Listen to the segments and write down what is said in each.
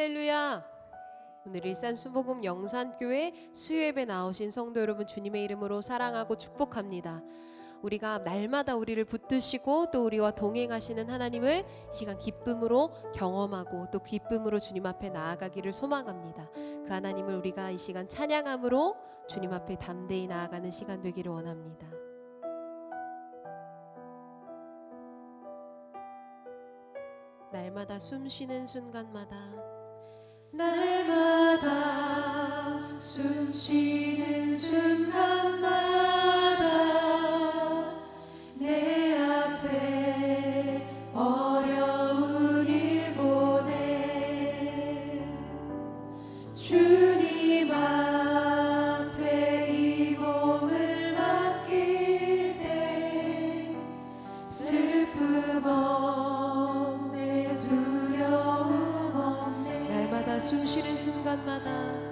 할렐루야. 오늘 일산 수복음 영산교회 수요예배 나오신 성도 여러분 주님의 이름으로 사랑하고 축복합니다. 우리가 날마다 우리를 붙드시고 또 우리와 동행하시는 하나님을 이 시간 기쁨으로 경험하고 또 기쁨으로 주님 앞에 나아가기를 소망합니다. 그 하나님을 우리가 이 시간 찬양함으로 주님 앞에 담대히 나아가는 시간 되기를 원합니다. 날마다 숨 쉬는 순간마다 날마다 숨 쉬는 순간마다 내 앞에 어려운 일 보내. 주님 앞에 이 몸을 맡길 때 슬픔 없 숨 쉬는 순간마다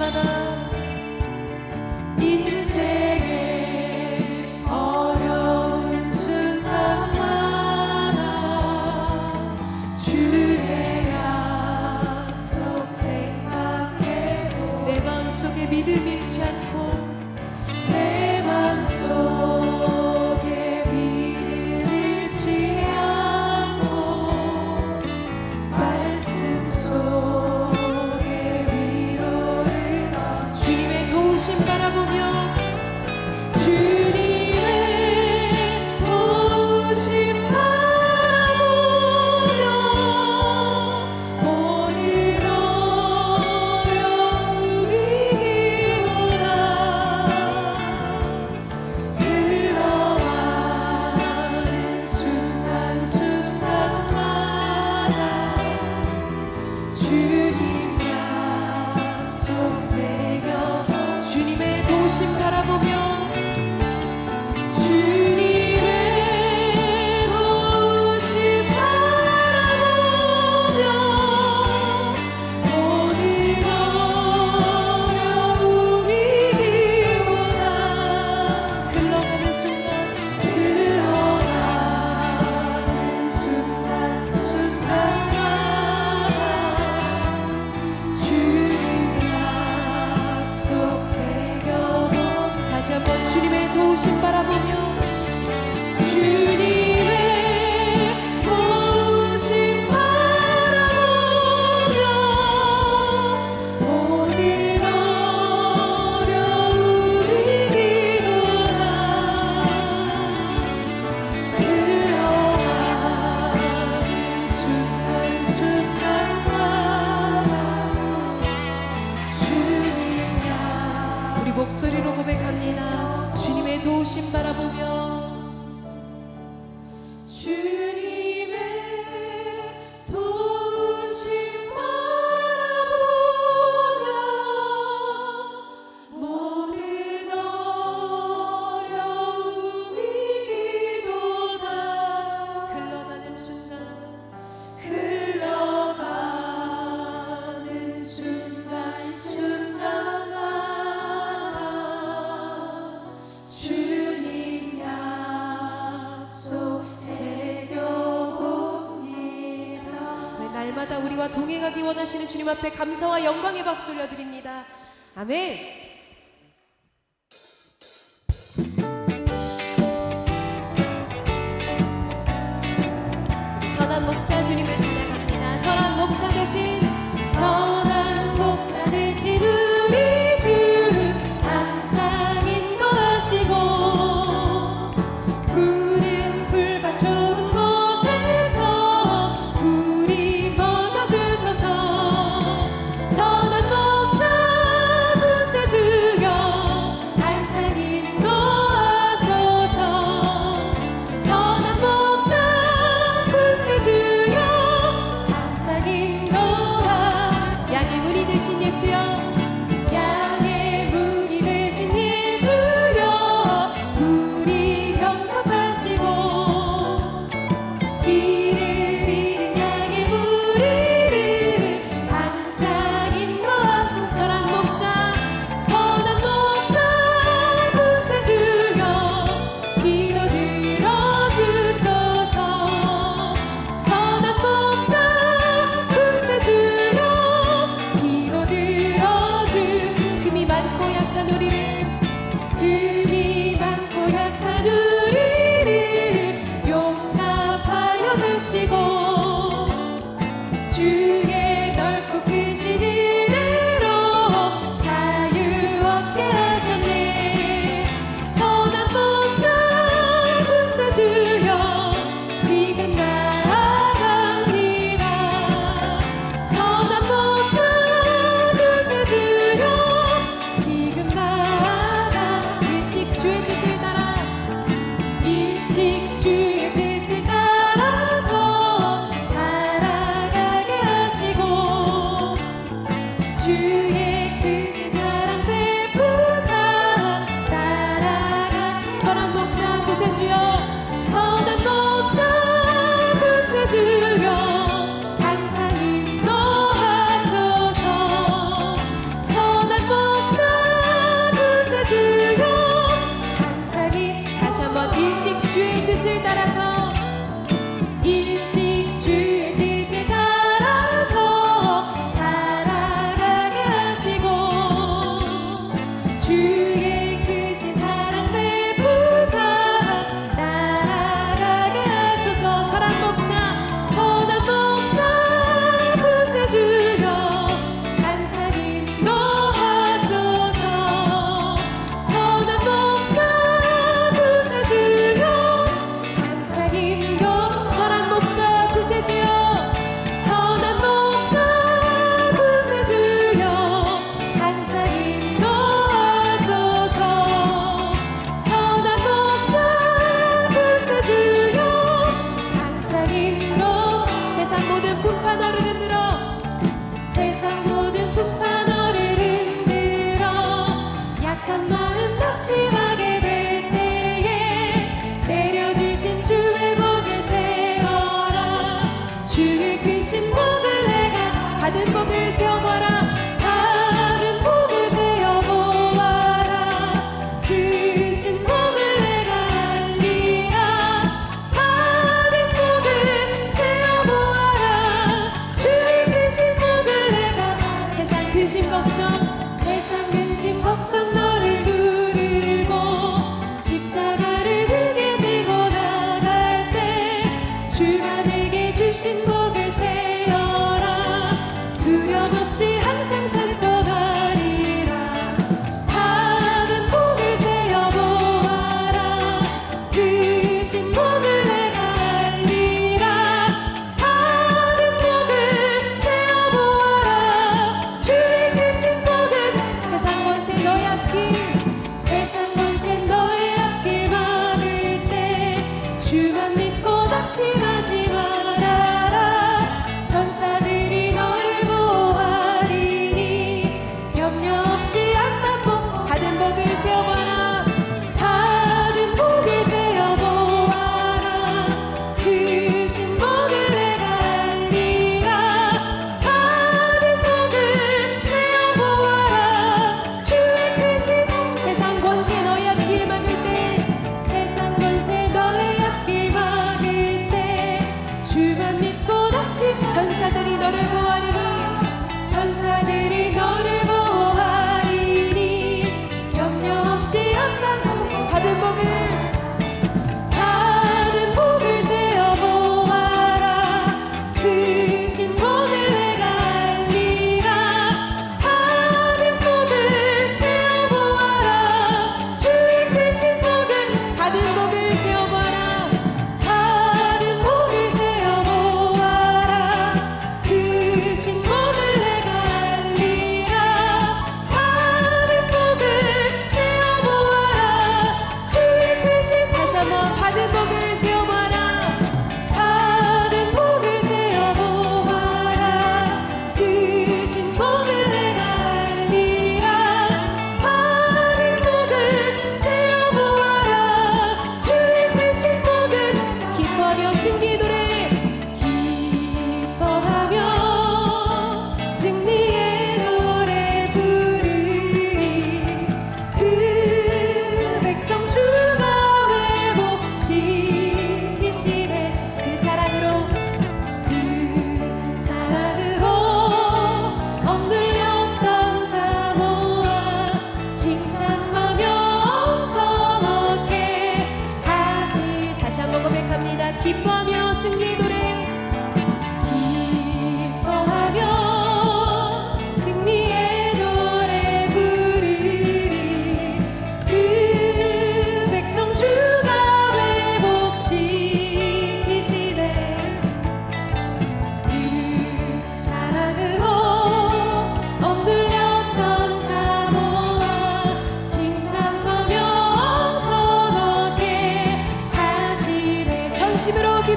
mother. 하시는 주님 앞에 감사와 영광의 박수 올려드립니다. 아멘.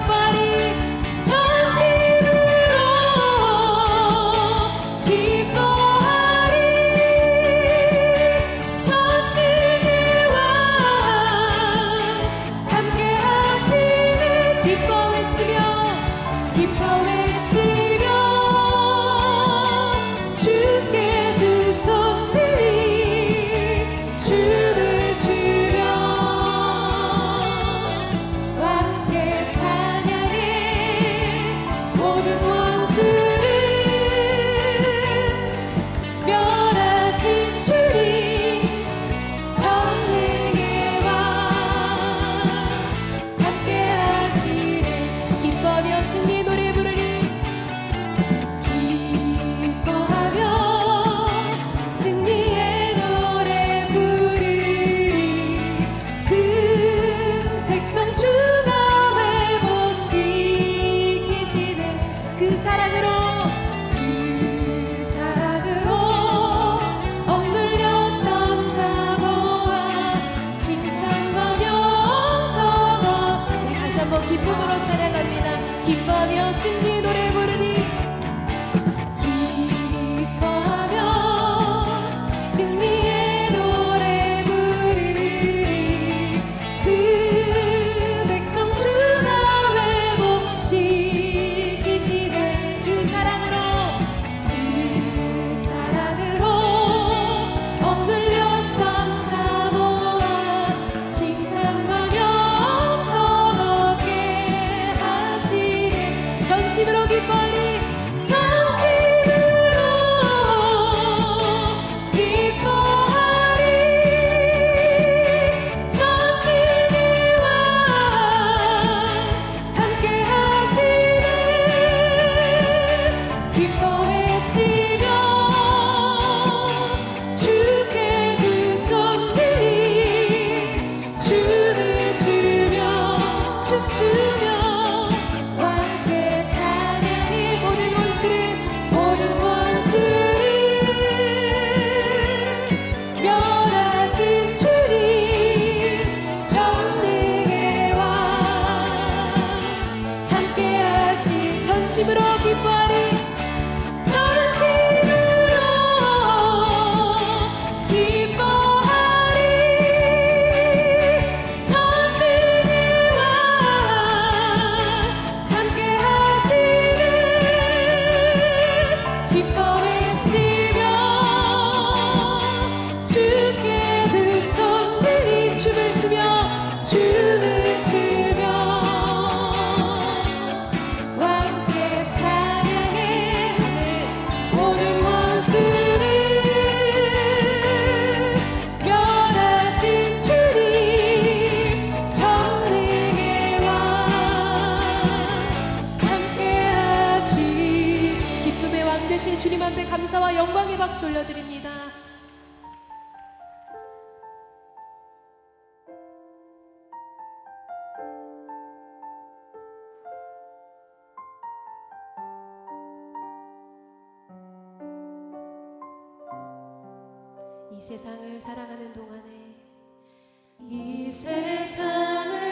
goodbye. drogi Panie. 이 세상을 사랑하는 동안에 이 세상을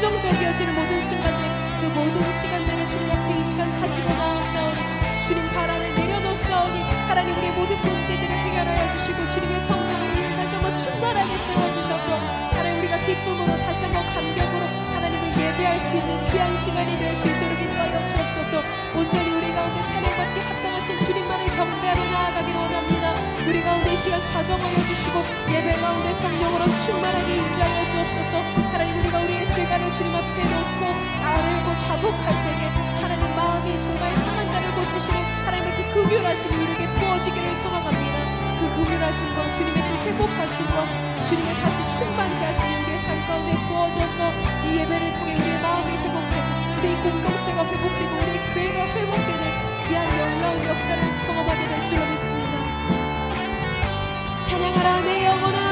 부정적이어지는 모든 순간들 그 모든 시간들을 주님 앞에 이 시간 가지고 나아싸우니 주님 발 아래 내려놓사오니 하나님 우리의 모든 문제들을 해결하여 주시고 주님의 성령으로 다시 한번 충만하게 채워주셔서 하나님 우리가 기쁨으로 다시 한번 감격으로 하나님을 예배할 수 있는 귀한 시간이 될 수 있도록 인도하여 주옵소서. 온전히 우리 가운데 찬양받기 합당하신 주님만을 경배하며 나아가기를 원합니다. 우리 가운데 시간 좌정하여 주시고 예배 가운데 성령으로 충만하게 인자하여 주옵소서. 하나님 우리가 우리의 죄가를 주님 앞에 놓고 아뢰고 자복할 때에 하나님 마음이 정말 상한 자를 고치시는 하나님의 그 극률하심이 우리에게 부어지기를 소망합니다. 그 극률하심과 주님의 그 회복하심과 주님의 다시 충만케 하시는 우리의 가운데 부어져서 이 예배를 통해 우리의 마음이 회복되고 우리 공동체가 회복되고 우리 교회가 회복되는 귀한 영광 역사를 경험하게 될 줄로 믿습니다. 찬양하라 내 영혼아.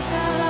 sunshine.